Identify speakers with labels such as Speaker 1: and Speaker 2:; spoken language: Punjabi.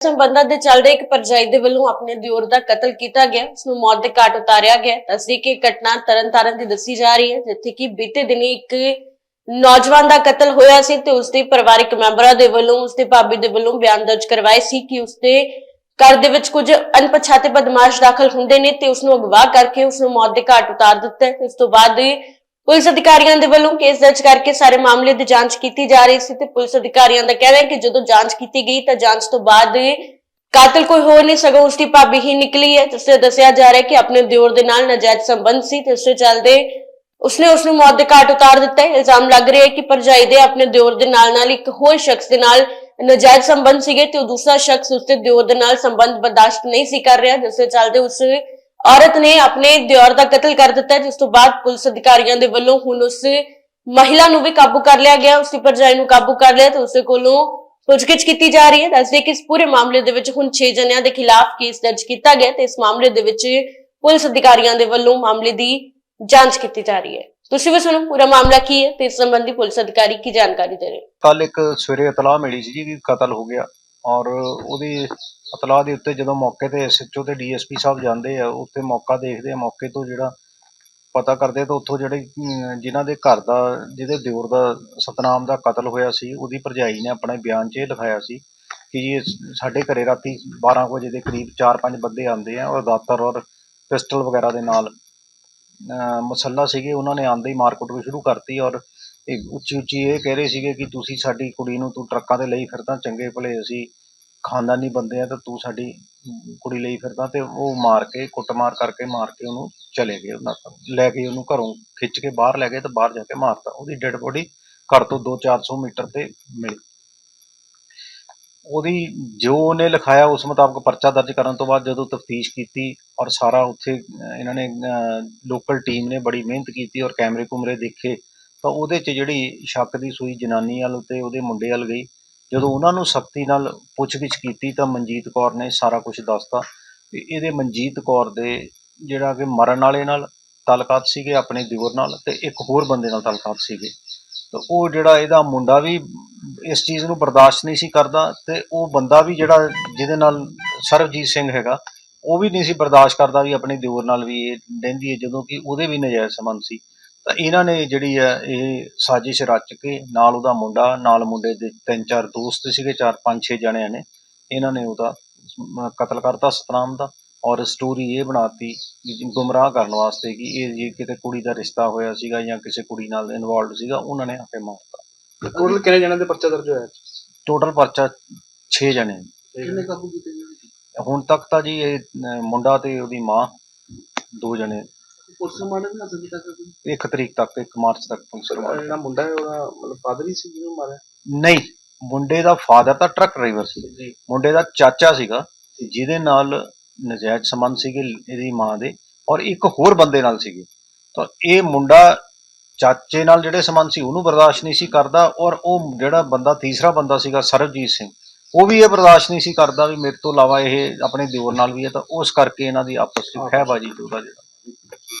Speaker 1: ਸੰਬੰਧਾਂ ਦੇ ਚੱਲਦੇ ਇੱਕ ਪਰਜਾਈ ਦੇ ਵੱਲੋਂ ਆਪਣੇ ਦਿਓਰ ਦਾ ਕਤਲ ਕੀਤਾ ਗਿਆ ਉਸ ਨੂੰ ਮੌਤ ਦੇ ਘਾਟ ਉਤਾਰਿਆ ਗਿਆ ਦੱਸਦੀ ਕਿ ਘਟਨਾ ਤਰਨਤਾਰਨ ਦੀ ਦੱਸੀ ਜਾ ਰਹੀ ਹੈ, ਜਿੱਥੇ ਕਿ ਬੀਤੇ ਦਿਨੀ ਇੱਕ ਨੌਜਵਾਨ ਦਾ ਕਤਲ ਹੋਇਆ ਸੀ ਤੇ ਉਸਦੇ ਪਰਿਵਾਰਕ ਮੈਂਬਰਾਂ ਦੇ ਵੱਲੋਂ, ਉਸਦੇ ਭਾਬੀ ਦੇ ਵੱਲੋਂ ਬਿਆਨ ਦਰਜ ਕਰਵਾਏ ਸੀ ਕਿ ਉਸਦੇ ਘਰ ਦੇ ਵਿੱਚ ਕੁਝ ਅਣਪਛਾਤੇ ਬਦਮਾਸ਼ ਦਾਖਲ ਹੁੰਦੇ ਨੇ ਤੇ ਉਸ ਨੂੰ ਅਗਵਾ ਕਰਕੇ ਉਸ ਨੂੰ ਮੌਤ ਦੇ ਘਾਟ ਉਤਾਰ ਦਿੱਤਾ ਹੈ। ਇਸ ਤੋਂ ਬਾਅਦ ਪੁਲਿਸ ਅਧਿਕਾਰੀਆਂ ਦੇ ਵੱਲੋਂ ਕੇਸ ਦਰਜ ਕਰਕੇ ਸਾਰੇ ਮਾਮਲੇ ਦੀ ਜਾਂਚ ਕੀਤੀ ਜਾ ਰਹੀ ਸੀ ਤੇ ਪੁਲਿਸ ਅਧਿਕਾਰੀਆਂ ਦਾ ਕਹਿਣਾ ਹੈ ਕਿ ਜਦੋਂ ਜਾਂਚ ਕੀਤੀ ਗਈ ਤਾਂ ਜਾਂਚ ਤੋਂ ਬਾਅਦ ਕਾਤਲ ਕੋਈ ਹੋਰ ਨਹੀਂ, ਸਗੋਂ ਉਸਦੀ ਭਾਬੀ ਹੀ ਨਿਕਲੀ ਹੈ, ਜਿਸ ਤੇ ਦੱਸਿਆ ਜਾ ਰਿਹਾ ਹੈ ਕਿ ਆਪਣੇ ਦਿਓਰ ਦੇ ਨਾਲ ਨਾਜਾਇਜ਼ ਸੰਬੰਧ ਸੀ ਤੇ ਇਸ ਦੇ ਚੱਲਦੇ ਉਸਨੇ ਉਸ ਨੂੰ ਮੌਤ ਦੇ ਘਾਟ ਉਤਾਰ ਦਿੱਤਾ ਹੈ। ਇਲਜ਼ਾਮ ਲੱਗ ਰਿਹਾ ਹੈ ਕਿ ਪਰਜਾਈ ਦੇ ਆਪਣੇ ਦਿਓਰ ਦੇ ਨਾਲ ਨਾਲ ਇੱਕ ਹੋਰ ਸ਼ਖਸ ਦੇ ਨਾਲ ਨਾਜਾਇਜ਼ ਸੰਬੰਧ ਸੀਗੇ ਤੇ ਉਹ ਦੂਸਰਾ ਸ਼ਖਸ ਉਸਦੇ ਦਿਓਰ ਦੇ ਨਾਲ ਸੰਬੰਧ ਬਰਦਾਸ਼ਤ ਨਹੀਂ ਸੀ ਕਰ ਰਿਹਾ, ਜਿਸ ਦੇ ਚੱਲਦੇ ਉਸ ਔਰਤ ਨੇ ਆਪਣੇ ਦਿਓਰ ਦਾ ਕਤਲ ਕਰ ਦਿੱਤਾ, ਜਿਸ ਤੋਂ ਬਾਅਦ ਪੁਲਿਸ ਅਧਿਕਾਰੀਆਂ ਦੇ ਵੱਲੋਂ ਹੁਣ ਉਸ ਮਹਿਲਾ ਨੂੰ ਵੀ ਕਾਬੂ ਕਰ ਲਿਆ ਗਿਆ ਉਸਦੀ ਪਰਜਾਈ ਨੂੰ ਕਾਬੂ ਕਰ ਲਿਆ ਤੇ ਉਸਦੇ ਕੋਲੋਂ ਪੁੱਛਗਿੱਛ ਕੀਤੀ ਜਾ ਰਹੀ ਹੈ। ਦੱਸਦੇ ਕਿ ਇਸ ਪੂਰੇ ਮਾਮਲੇ ਦੇ ਵਿੱਚ ਹੁਣ 6 ਜਣਿਆਂ ਦੇ ਖਿਲਾਫ ਕੇਸ ਦਰਜ ਕੀਤਾ ਗਿਆ ਤੇ ਇਸ ਮਾਮਲੇ ਦੇ ਵਿੱਚ ਪੁਲਿਸ ਅਧਿਕਾਰੀਆਂ ਦੇ ਵੱਲੋਂ ਮਾਮਲੇ ਦੀ ਜਾਂਚ ਕੀਤੀ ਜਾ ਰਹੀ ਹੈ। ਤੁਸੀਂ ਵੀ ਸੁਣੋ, ਪੂਰਾ ਮਾਮਲਾ ਕੀ ਹੈ ਤੇ ਇਸ ਸੰਬੰਧੀ ਪੁਲਿਸ ਅਧਿਕਾਰੀ ਕੀ ਜਾਣਕਾਰੀ ਦੇ ਰਹੇ
Speaker 2: ਕੱਲ ਇੱਕ ਸਵੇਰੇ ਇਤਲਾਹ ਮਿਲੀ ਸੀ ਜੀ ਕਿ ਕਤਲ ਹੋ ਗਿਆ। ਔਰ ਉਹਦੀ ਇਤਲਾਹ ਦੇ ਉੱਤੇ ਜਦੋਂ ਮੌਕੇ ਤੇ ਐਸਐਚਓ ਤੇ ਡੀਐਸਪੀ ਸਾਹਿਬ ਜਾਂਦੇ ਆ ਉੱਥੇ ਮੌਕਾ ਦੇਖਦੇ ਆ ਮੌਕੇ ਤੋਂ ਜਿਹੜਾ ਪਤਾ ਕਰਦੇ ਆ ਤਾਂ ਉੱਥੋਂ ਜਿਹੜੇ ਅਮ, ਜਿਨ੍ਹਾਂ ਦੇ ਘਰ ਦਾ ਜਿਹਦੇ ਦਿਓਰ ਦਾ ਸਤਨਾਮ ਦਾ ਕਤਲ ਹੋਇਆ ਸੀ ਉਹਦੀ ਭਰਜਾਈ ਨੇ ਆਪਣੇ ਬਿਆਨ 'ਚ ਇਹ ਲਿਖਾਇਆ ਸੀ ਕਿ ਜੀ ਸਾਡੇ ਘਰੇ ਰਾਤੀ 12 ਕੁ ਵਜੇ ਦੇ ਕਰੀਬ 4-5 ਬੰਦੇ ਆਉਂਦੇ ਆ ਔਰ ਦਾਤਰ ਔਰ ਪਿਸਟਲ ਵਗੈਰਾ ਦੇ ਨਾਲ। ਅਹ, ਮਸੱਲਾ ਸੀਗੇ ਉਹਨਾਂ ਨੇ ਆਂਦੇ ਹੀ ਮਾਰਕੁੱਟ ਵੀ ਸ਼ੁਰੂ ਕਰਤੀ ਔਰ ਇਹ ਉੱਚੀ ਉੱਚੀ ਇਹ ਕਹਿ ਰਹੇ ਸੀਗੇ ਕਿ ਤੁਸੀਂ ਸਾਡੀ ਕੁੜੀ ਨੂੰ ਤੂੰ ਟਰੱਕਾਂ ਤੇ ਲਈ ਫਿਰਦਾ, ਚੰਗੇ ਭਲੇ ਅਸੀਂ ਖਾਨਦਾਨੀ ਬੰਦੇ ਆ ਤਾਂ ਤੂੰ ਸਾਡੀ ਕੁੜੀ ਲਈ ਫਿਰਦਾ ਤੇ ਉਹ ਮਾਰ ਕੇ, ਕੁੱਟਮਾਰ ਕਰਕੇ ਮਾਰ ਕੇ ਉਹਨੂੰ ਚਲੇ ਗਏ ਉਹਨਾਂ ਤੋਂ। ਲੈ ਕੇ ਉਹਨੂੰ ਘਰੋਂ ਖਿੱਚ ਕੇ ਬਾਹਰ ਲੈ ਗਏ ਤੇ ਬਾਹਰ ਜਾ ਕੇ ਮਾਰਤਾ। ਉਹਦੀ ਡੈੱਡ ਬੋਡੀ ਘਰ ਤੋਂ 2-400 ਮੀਟਰ ਤੇ ਮਿਲੀ। ਉਹਦੀ ਜੋ ਉਹਨੇ ਲਿਖਾਇਆ ਉਸ ਮੁਤਾਬਕ ਪਰਚਾ ਦਰਜ ਕਰਨ ਤੋਂ ਬਾਅਦ ਜਦੋਂ ਤਫਤੀਸ਼ ਕੀਤੀ ਔਰ ਸਾਰਾ ਉੱਥੇ ਇਹਨਾਂ ਨੇ ਲੋਕਲ ਟੀਮ ਨੇ ਬੜੀ ਮਿਹਨਤ ਕੀਤੀ ਔਰ ਕੈਮਰੇ ਕੁਮਰੇ ਦੇਖੇ ਤਾਂ ਉਹਦੇ 'ਚ ਜਿਹੜੀ ਸ਼ੱਕ ਦੀ ਸੂਈ ਜਨਾਨੀ ਵੱਲ ਤੇ ਉਹਦੇ ਮੁੰਡੇ ਵੱਲ ਗਈ। ਜਦੋਂ ਉਹਨਾਂ ਨੂੰ ਸਖਤੀ ਨਾਲ ਪੁੱਛਗਿੱਛ ਕੀਤੀ ਤਾਂ ਮਨਜੀਤ ਕੌਰ ਨੇ ਸਾਰਾ ਕੁਝ ਦੱਸਤਾ। ਵੀ ਇਹਦੇ ਮਨਜੀਤ ਕੌਰ ਦੇ ਜਿਹੜਾ ਕਿ ਮਰਨ ਵਾਲੇ ਨਾਲ ਤਾਲੁਕਾਤ ਸੀਗੇ ਆਪਣੇ ਦਿਓਰ ਨਾਲ ਤੇ ਇੱਕ ਹੋਰ ਬੰਦੇ ਨਾਲ ਤਾਲੁਕਾਤ ਸੀਗੇ। ਤਾਂ ਉਹ ਜਿਹੜਾ ਇਹਦਾ ਮੁੰਡਾ ਵੀ ਇਸ ਚੀਜ਼ ਨੂੰ ਬਰਦਾਸ਼ਤ ਨਹੀਂ ਸੀ ਕਰਦਾ ਤੇ ਉਹ ਬੰਦਾ ਵੀ ਜਿਹੜਾ ਜਿਹਦੇ ਨਾਲ ਸਰਬਜੀਤ ਸਿੰਘ ਹੈਗਾ ਉਹ ਵੀ ਨਹੀਂ ਸੀ ਬਰਦਾਸ਼ਤ ਕਰਦਾ ਵੀ ਆਪਣੇ ਦਿਓਰ ਨਾਲ ਵੀ ਇਹ ਰਹਿੰਦੀ ਹੈ ਜਦੋਂ ਕਿ ਉਹਦੇ ਵੀ ਨਜਾਇਜ਼ ਸੰਬੰਧ ਸੀ। ਤਾਂ ਇਹਨਾਂ ਨੇ ਜਿਹੜੀ ਹੈ ਇਹ ਸਾਜ਼ਿਸ਼ ਰਚ ਕੇ ਨਾਲ ਉਹਦਾ ਮੁੰਡਾ ਨਾਲ ਮੁੰਡੇ ਦੇ ਤਿੰਨ ਚਾਰ ਦੋਸਤ ਸੀਗੇ ਚਾਰ ਪੰਜ ਛੇ ਜਣਿਆਂ ਨੇ ਇਹਨਾਂ ਨੇ ਉਹਦਾ ਕਤਲ ਕਰਤਾ ਸਤਨਾਮ ਦਾ ਔਰ ਸਟੋਰੀ ਇਹ ਬਣਾਤੀ ਗੁੰਮਰਾਹ ਕਰਨ ਵਾਸਤੇ ਕਿ ਇਹ ਜੇ ਕਿਤੇ ਕੁੜੀ ਦਾ ਰਿਸ਼ਤਾ ਹੋਇਆ ਸੀਗਾ ਜਾਂ ਕਿਸੇ ਕੁੜੀ ਨਾਲ ਇਨਵੋਲਡ ਸੀਗਾ ਉਹਨਾਂ ਨੇ ਆ ਕੇ ਮਾਰਤਾ।
Speaker 3: ਟੋਟਲ ਕਿੰਨੇ ਜਣਾਂ ਦੇ ਪਰਚਾ ਦਰਜ ਹੋਇਆ?
Speaker 2: ਟੋਟਲ ਪਰਚਾ 6 ਜਣੇ। ਨੇ।
Speaker 3: ਕਿੰਨੇ ਕਾਬੂ ਕੀਤੇ
Speaker 2: ਹੁਣ ਤੱਕ ਤਾਂ ਜੀ ਇਹ ਮੁੰਡਾ ਤੇ ਉਹਦੀ ਮਾਂ ਦੋ ਜਣੇ
Speaker 3: ਪੁਲਿਸ ਮਾਰਨ ਨਹੀਂ ਹਾਸਲ ਕੀਤਾ ਕੋਈ।
Speaker 2: ਇੱਕ ਤਰੀਕ ਤੱਕ ਇੱਕ ਮਾਰਚ ਤੱਕ ਪੁਲਿਸ ਰਿਮਾਂਡ
Speaker 3: ਜਿਹੜਾ ਮੁੰਡਾ ਹੈ ਉਹਦਾ ਮਤਲਬ ਫਾਦਰ ਹੀ ਸੀ ਜਿਹਨੂੰ ਮਾਰਿਆ।
Speaker 2: ਨਹੀਂ ਮੁੰਡੇ ਦਾ ਫਾਦਰ ਤਾਂ ਟਰੱਕ ਡਰਾਈਵਰ ਸੀ।
Speaker 3: ਜੀ।
Speaker 2: ਮੁੰਡੇ ਦਾ ਚਾਚਾ ਸੀਗਾ ਜਿਹਦੇ ਨਾਲ ਨਜਾਇਜ਼ ਸੰਬੰਧ ਸੀਗੇ ਇਹਦੀ ਮਾਂ ਦੇ ਔਰ ਇੱਕ ਹੋਰ ਬੰਦੇ ਨਾਲ ਸੀਗੇ। ਤਾਂ ਇਹ ਮੁੰਡਾ ਚਾਚੇ ਨਾਲ ਜਿਹੜੇ ਸੰਬੰਧ ਸੀ ਉਹਨੂੰ ਬਰਦਾਸ਼ਤ ਨਹੀਂ ਸੀ ਕਰਦਾ ਔਰ ਉਹ ਜਿਹੜਾ ਬੰਦਾ ਤੀਸਰਾ ਬੰਦਾ ਸੀਗਾ ਸਰਬਜੀਤ ਸਿੰਘ ਉਹ ਵੀ ਇਹ ਬਰਦਾਸ਼ਤ ਨਹੀਂ ਸੀ ਕਰਦਾ ਵੀ ਮੇਰੇ ਤੋਂ ਇਲਾਵਾ ਇਹ ਆਪਣੇ ਦਿਓਰ ਨਾਲ ਵੀ ਹੈ ਤਾਂ ਉਸ ਕਰਕੇ ਇਹਨਾਂ ਦੀ ਆਪਸ ਵਿੱਚ ਖਹਿਬਾਜੀ ਉਹਦਾ ਜਿਹੜਾ